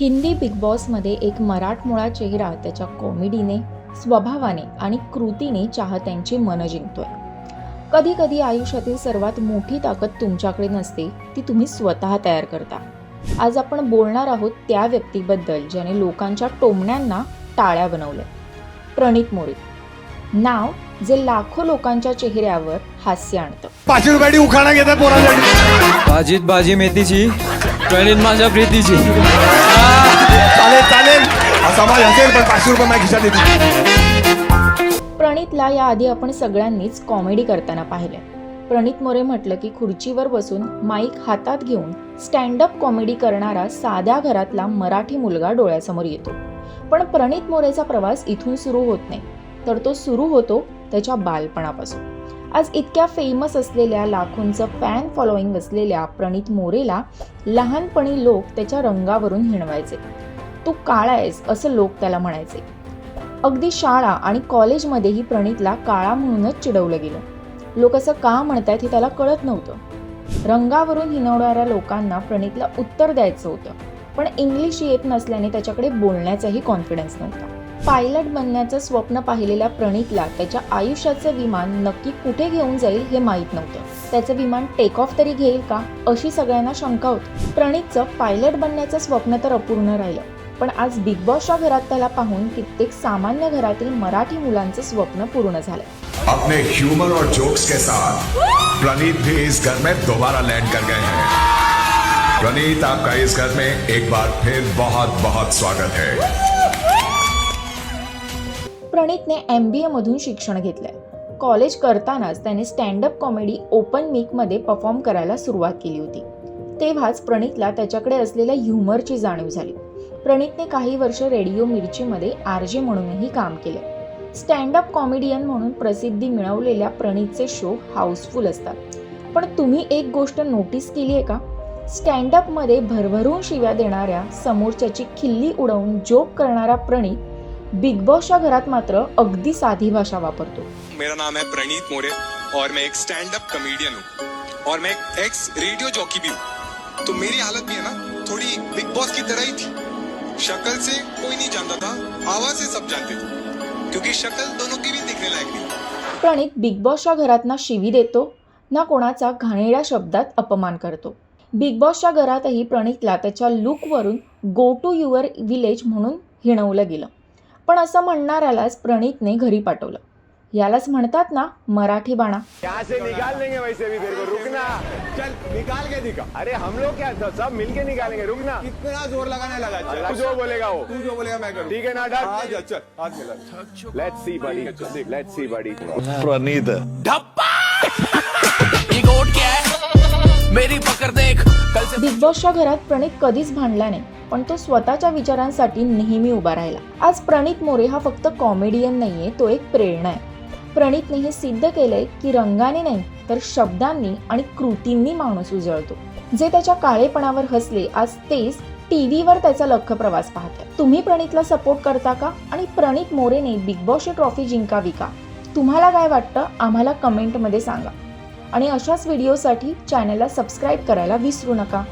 Hindi big बॉसमध्ये एक मराठमोळा चेहरा त्याच्या कॉमेडीने स्वभावाने आणि कृतीने चाहत्यांची मनं जिंकतोय. कधी कधी आयुष्यातील सर्वात मोठी ताकद तुमच्याकडे नसते ती तुम्ही स्वतः तयार करता. आज आपण बोलणार आहोत त्या व्यक्तीबद्दल ज्याने लोकांच्या टोमण्यांना टाळ्या बनवल्या. प्रणित मोरे. नाव जे लाखो लोकांच्या चेहऱ्यावर हास्य आणतं. पाचशे रुपयाची उखाणा घेतात पोरांसाठी. भाजीत भाजी मेथीची कणीत माझ्या प्रीतीची. चालेल चालेल. समाज असेल पण पाचशे रुपये माझ्या खिशात येतील. प्रणितला याआधी आपण सगळ्यांनीच कॉमेडी करताना पाहिलंय. प्रणित मोरे म्हटलं की खुर्चीवर बसून माईक हातात घेऊन स्टँडअप कॉमेडी करणारा साध्या घरातला मराठी मुलगा डोळ्यासमोर येतो. पण प्रणित मोरेचा प्रवास इथून सुरू होत नाही. तर तो सुरू होतो त्याच्या बालपणापासून. आज इतक्या फेमस असलेल्या लाखोंचं फॅन फॉलोईंग असलेल्या प्रणित मोरेला लहानपणी लोक त्याच्या रंगावरून हिणवायचे. तू काळा आहेस असं लोक त्याला म्हणायचे. अगदी शाळा आणि कॉलेजमध्येही प्रणितला काळा म्हणूनच चिडवलं गेलं. लोक असं का म्हणतायत हे त्याला कळत नव्हतं. रंगावरून हिनवणाऱ्या लोकांना प्रणितला उत्तर द्यायचं होतं पण इंग्लिश येत नसल्याने त्याच्याकडे बोलण्याचाही कॉन्फिडन्स नव्हता. पायलट बनण्याचं स्वप्न पाहिलेल्या प्रणितला त्याच्या आयुष्याचं विमान नक्की कुठे घेऊन जाईल हे माहीत नव्हतं. त्याचं विमान टेक ऑफ तरी घेईल का? अशी सगळ्यांना शंका होती. प्रणितचं पायलट बनण्याचं स्वप्न तर अपूर्ण राहिलं. पण आज बिग बॉसच्या घरात त्याला पाहून कित्येक सामान्य घरातील मराठी मुलांचं स्वप्न पूर्ण झालं अपने ह्यूमर और जोक्स के साथ प्रणीत भी इस घर में दोबारा लैंड कर गए हैं। प्रणीत आपका इस घर में एक बार फिर बहुत बहुत स्वागत है। प्रणितने एम बी एमधून शिक्षण घेतलंय. कॉलेज करतानाच त्याने स्टँडअप कॉमेडी ओपन मिकमध्ये परफॉर्म करायला सुरुवात केली होती. तेव्हाच प्रणितला त्याच्याकडे असलेल्या ह्युमरची जाणीव झाली. प्रणितने काही वर्ष रेडिओ मिरचीमध्ये आर जे म्हणूनही काम केलं. स्टँडअप कॉमेडियन म्हणून प्रसिद्धी मिळवलेल्या प्रणितचे शो हाऊसफुल असतात. पण तुम्ही एक गोष्ट नोटीस केली आहे का? स्टँडअपमध्ये भरभरून शिव्या देणाऱ्या समोरच्याची खिल्ली उडवून जोक करणारा प्रणित बिग बॉसच्या घरात मात्र अगदी साधी भाषा वापरतो. मेरा नाम है प्रणीत मोरे और मैं एक स्टैंड अप कॉमेडियन हूँ और मैं एक एक्स रेडियो जॉकी भी हूँ। तो मेरी हालत भी है ना थोड़ी बिग बॉस की तरह ही थी। शक्ल से कोई नहीं जानता था आवाज से सब जानते थे। क्योंकि शक्ल दोनों की भी दिखने लायक नहीं प्रणित बिग बॉसच्या घरात ना शिवी देतो ना कोणाचा घाणेरड्या शब्दात अपमान करतो. बिग बॉसच्या घरातही प्रणितला त्याच्या लुकवरून गो टू युअर विलेज म्हणून हिणवलं गेलं. पण असं म्हणणाऱ्यालाच प्रणितने घरी पाठवलं. यालाच म्हणतात ना मराठी बाणा. यहाँ से निकाल देंगे वैसे भी तेरे को रुकना. चल निकाल के दिखा. अरे हम लोग क्या था? सब मिलके निकालेंगे रुकना. कितना जोर लगाने लगा चल। तू जो बोलेगा वो। तू जो बोलेगा मैं करूँ। ठीक है ना आज डर हाथ मिला। Let's see buddy let's see buddy Pranit. ये गोट क्या है। मेरी पकड़ देख। बिग बॉसच्या घरात प्रणित कधीच भांडला नाही पण तो स्वतःच्या विचारांसाठी नेहमी उभा राहिला. आज प्रणित मोरे हा फक्त कॉमेडियन नाहीये तो एक प्रेरणा आहे. प्रणितने हे सिद्ध केलंय की रंगाने नाही तर शब्दांनी आणि कृतींनी माणूस उजळतो. जे त्याच्या काळेपणावर हसले आज तेच टीव्हीवर त्याचा लख प्रवास पाहतात. तुम्ही प्रणितला सपोर्ट करता का? आणि प्रणित मोरेने बिग बॉसची ट्रॉफी जिंकावी का? तुम्हाला काय वाटतं? आम्हाला कमेंटमध्ये सांगा. आणि अशाच व्हिडिओसाठी चॅनलला सबस्क्राईब करायला विसरू नका.